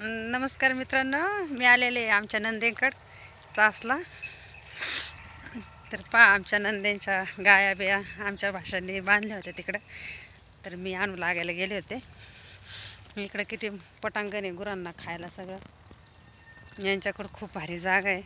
नमस्कार मित्रांनो मी आलेले आमच्या नंदेकड तासला तर पहा आमच्या नंदेंच्या गाया बिया आमच्या भाषांनी बांधल्या होत्या तिकडं. तर मी आणू लागायला गेले होते. मी इकडं किती पटांगण आहे गुरांना खायला सगळं. यांच्याकडं खूप भारी जागा आहे.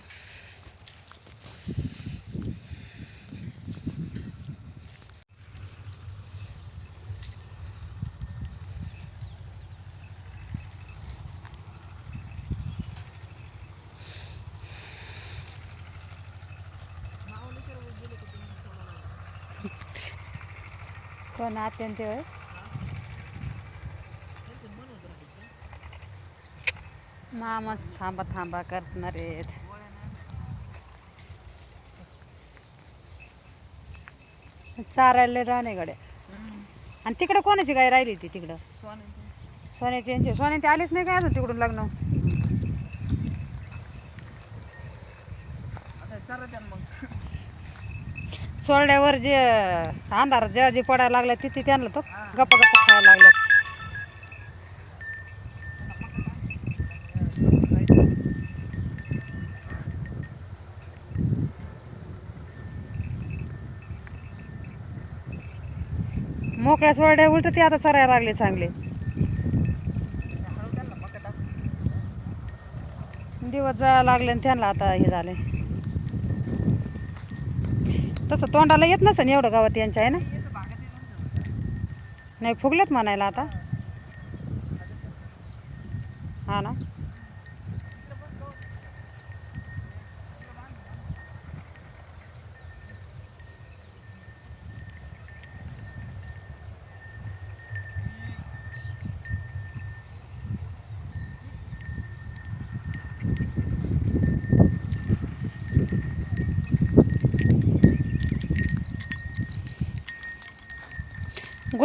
कोण अत्यंत होय मामा थांबा थांबा करणार आहेत. चारायला राहणे गड्या. आणि तिकडं कोणाची गाय राहिली ती तिकडं? सोन्याची. यांची सोन्याची आलीच नाही काय अजून तिकडून लग्न? सोरड्यावर जे अंधार जे जे पडायला लागला तिथे त्यांना तो गप्पा गप्पा खायला लागलं. मोकळ्या सोरड्या उलट ते आता चरायला लागले चांगले. दिवस जायला लागले आणि त्यांना आता हे झाले. तसं तोंडाला येत नसेल एवढं गावात यांच्या आहे ना? नाही फुगलेत म्हणायला आता. हा ना?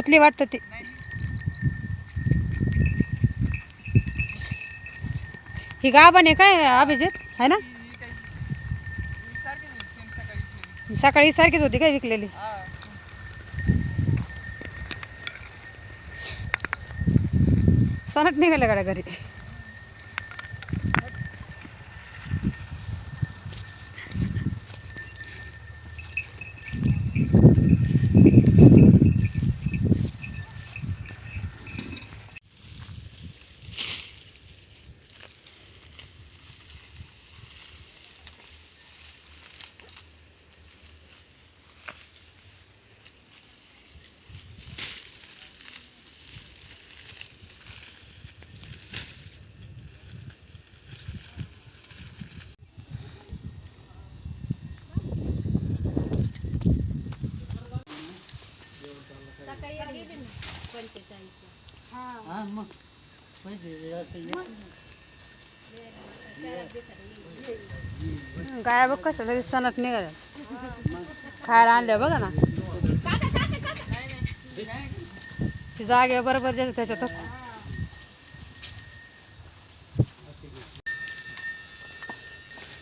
गुतली वाटतं ती. ही गाभण आहे काय अभिजित? आहे ना? सकाळी सारखीच होती काय विकलेली? सनट निघाले गाड्या घरी. गाया बघ कसं सणात निघाल्या. खायला आणल्या बघा ना. जागे बरोबर ज्याचं त्याच्यात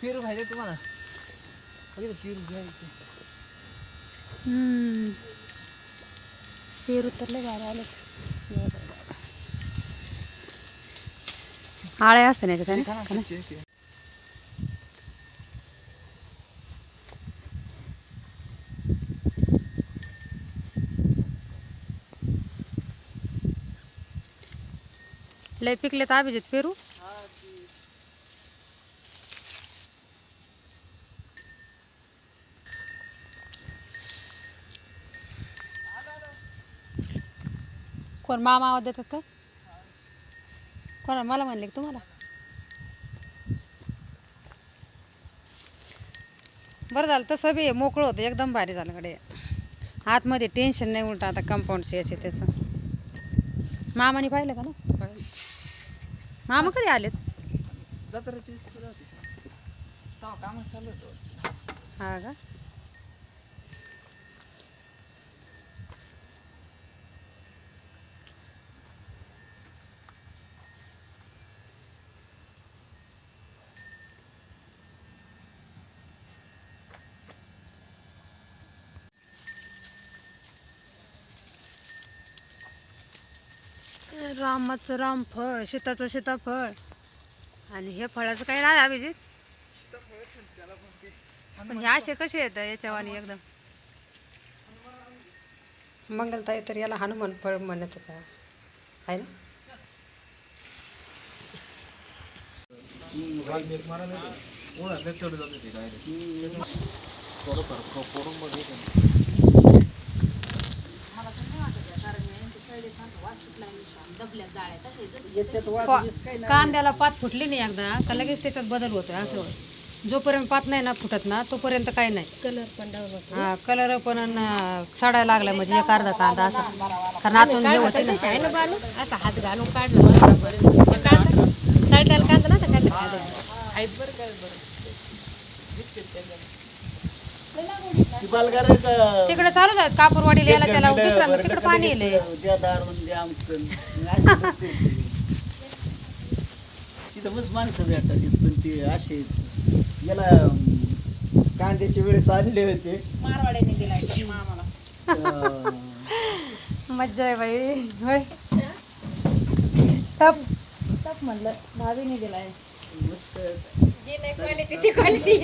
पेरू पाहिजे तुम्हाला? बघितलं पेरू घ्यायचे. हम्म. पेरू तर लय भारी आले आळ्या असते नाही? लय पिकले तर अभिजित पेरू. कोण मामा आवाज देतात का? कोणा मला म्हणले का तुम्हाला? बरं झालं तसं बी मोकळं होतं एकदम भारी झालं कडे आतमध्ये टेन्शन नाही उलट आता कंपाऊंड याचे त्याचं. मामाने पाहिलं का ना? मामा कधी आलेत? हा का? रामाचं रामफळ सीताचं सीताफळ आणि हे फळाचं काही नाही अभिजित? पण हे असे कसे येतात याच्यावानी एकदम? मंगलताई तर याला हनुमान फळ म्हणत होता. आहे ना? कांद्याला पात फुटली नाही एकदा का लगेच त्याच्यात बदल होतोय असं होय. जोपर्यंत पात नाही ना फुटत ना तोपर्यंत काही नाही. कलर पण हा कलर पण अन साडायला लागला म्हणजे एक अर्धा कांदा असा. कारण आतून हे होते ना. आता हात घालून काढलं साईडला कांदा ना तिकडे चालू आहेत कापूरवाडीला यायला त्याला दुसऱ्यांदा तिकडे पाणी येले तिथं मस्त माणसं भेटतात पण ते असे याला अं, कांद्याच्या वेळेस आलेले होते. मारवाड्याने दिलाय मामाला. अं, मज्जा आहे बाई. होय. टप. तप म्हणलं भाभीने दिलाय. मस्त. जी नाही क्वालिटी ती क्वालिटी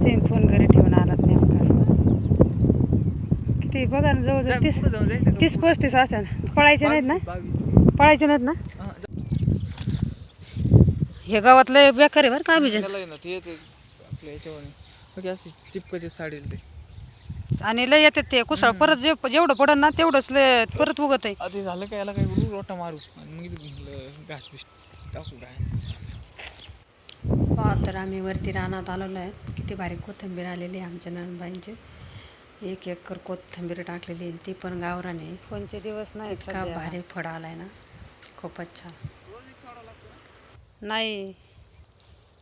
ते फोन किती बघा ना जवळजवळ तीस तीस पस्तीस असेल पळायचे नाहीत ना पळायचे नाहीत ना हे गावातलं बेकार आहे बरं का अभिजित चिपकते साडी आणि लय येतात ते कुसळ. परत जे जेवढं पडन ना तेवढंच लय परत उगत आहे. आधी झालं का याला करू रोटा मारू? आणि मग इथे म्हणलं घास बिस टाकू काय? हा तर आम्ही वरती रानात आलेलो आहे. किती भारी कोथिंबीर आलेली आहे आमच्या नणबाईंची. एक एकर कोथिंबीर टाकलेली आहे. ती पण गावराने कोणचे दिवस नाही इतका भारी फळ आलाय ना. खूपच छान. नाही.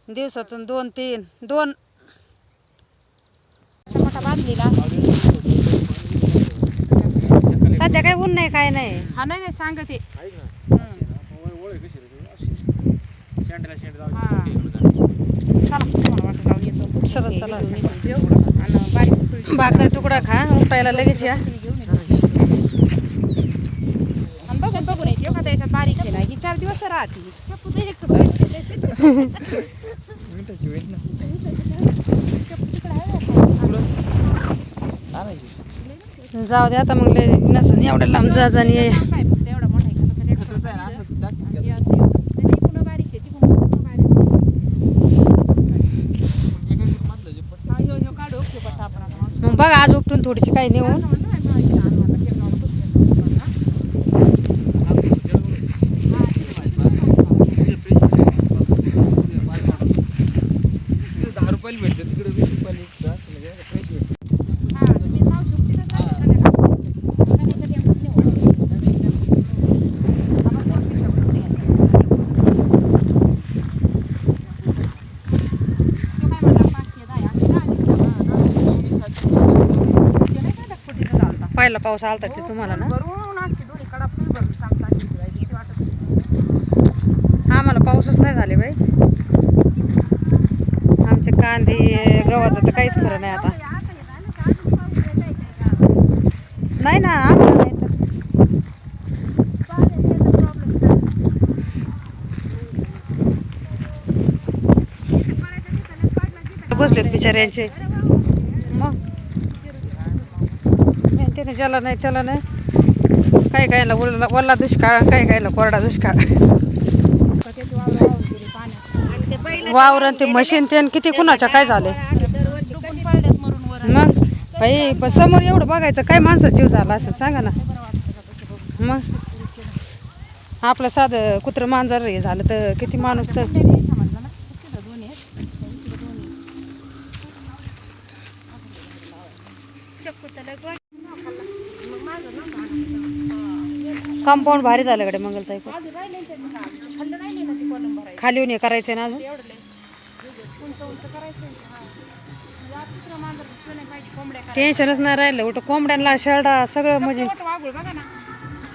दिवसातून दोन तीन दोन मोठा बादलीला सध्या काही ऊन नाही काय नाही. हा नाही नाही सांगत आहे भाकर तुकडा खा उठायला लगेच या. घेऊन येतो आणि बघून बघून येते एखाद्या याच्यात बारीक केला. ही चार दिवस राहते जाऊ दे आता मग लय नसन एवढ्या लांब जा जाणी ये. काय फक्त एवढा मोठा आहे का? तर एक आता आहे ना, असं टाकीत आणि असं एवढं. नाही, ती पुन्हा बारीक आहे ती पुन्हा बारीक मधलं जे पट्ट हा, ह्यो ह्यो काढू ओके पट्टा आपण आता मागं. मग बघा आज उपटून थोडीशी काही नेऊन म्हणलं ना, माझी लहान मला केक लावून खूप केक लावून बघा. दहा रुपयाला भेटते तिकडे वीस रुपयाला एक असं म्हणजे पैसे भेटतात. हा, मी नाव झोपतीतच राहते संध्याकाळी. कधी कधी आपण नाही ओळखत. आपण दोन मिनिटं बोलून घ्यायचं. तो काय म्हणला, पाच ते दहा. आम्ही दहा निघतो. हा, दहा निघतो. ते नाही का ढगफुटीचं झालता. पहिला पाऊस आलता ते तुम्हाला ना. आम्हाला पाऊसच नाही झाले बाई आमचे कांदे गव्हाचं तर काहीच खरं नाही आता नाही ना आम्हाला नाही तर. बसलेत बिचाऱ्यांचे नाही, ज्याला नाही त्याला नाही. काही काहीला ओला ओला दुष्काळ काही काहीला कोरडा दुष्काळ. वावर वावरण ते मशीन ते किती कुणाच्या काय झाले? मग बाई पण समोर एवढं बघायचं काय माणसाचा जीव झाला असं सांगा ना. मग आपलं साधं कुत्रं मांजर हे झालं तर किती माणूस तर कंपाऊंड भारी झालं कडे मंगलताई. खाली येऊन हे करायचं ना अजून? करायच्या. टेन्शनच नाही राहिलं. उलट कोंबड्यांना शेरडा सगळं म्हणजे.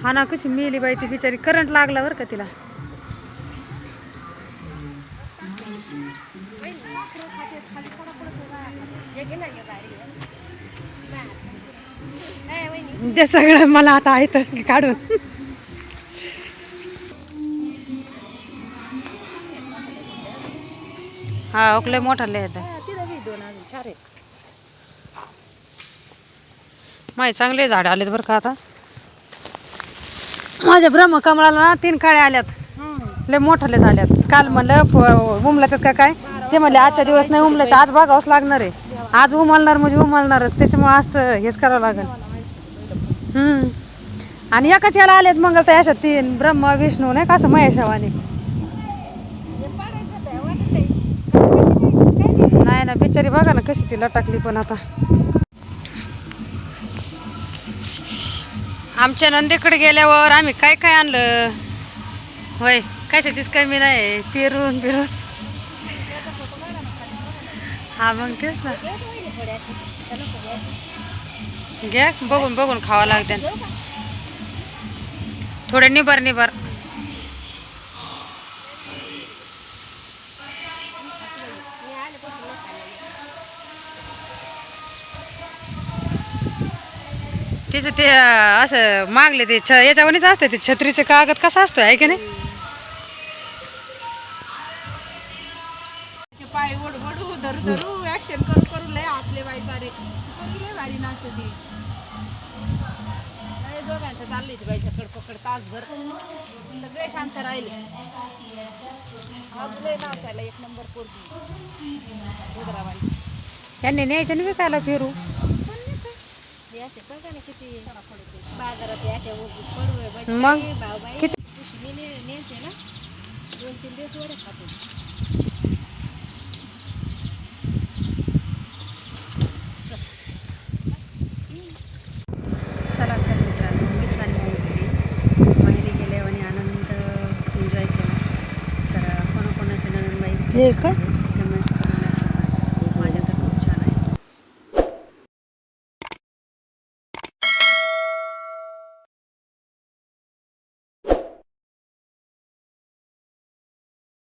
हा ना कशी मेली बाई ती बिचारी. करंट लागला बरं का तिला? ते सगळं मला आता आहे तर काढून. हा ओकले मोठा लिहायचं तिथं बी दोन अजून चार आहेत. माझे चांगले झाड आलेत बरं का आता? माझ्या ब्रह्मकमळाला ना तीन काळे आल्यात. लय मोठाले झाल्यात. काल म्हणलं उमलतात का काय? ते म्हणले आजच्या दिवस नाही उमलायचे आज बघावंच लागणार आहे. आज उमलणार म्हणजे उमलणारच त्याच्यामुळे आज तर हेच करावं लागेल. हम्म. आणि एकाच याला आलेत मग आता अशा तीन ब्रह्मा विष्णू नाही का असं महेशावाने नाही ना बिचारी बघा ना कशी ती लटकली पण आता. आमच्या नंदीकडे गेल्यावर आम्ही काय काय आणलं? होय कशाचीच कमी नाही फिरून फिरून हा मग तेच ना. घ्या बघून बघून खावं लागते थोडे निबर निबर तिचं ते असं मागले ते छ याच्यावरच असतं ते छत्रीचे कागद कसा असतो आहे की नाही? पाय ओढ ओढू धरू धरू ऍक्शन करू करू लय हसले बाई सारे. पोरगी लय भारी नाचती लय दोघांचं चाललंय ते बाईच्या तासभर. सगळे शांत राहिले. आज लय नाचायला एक नंबर पोरगी. यांनी न्यायचं नाही विकायला फिरू. हे असे ना किती बाजारात हे अशा पडवे मग किती नेते ना दोन तीन दिवस वडे खातो चला तर मित्रांनो मी चालली आहे घरी माहेरी गेल्यावर आणि आनंद एन्जॉय केला तर कोणाकोणाचे नंदनबाई हे काय? आहे.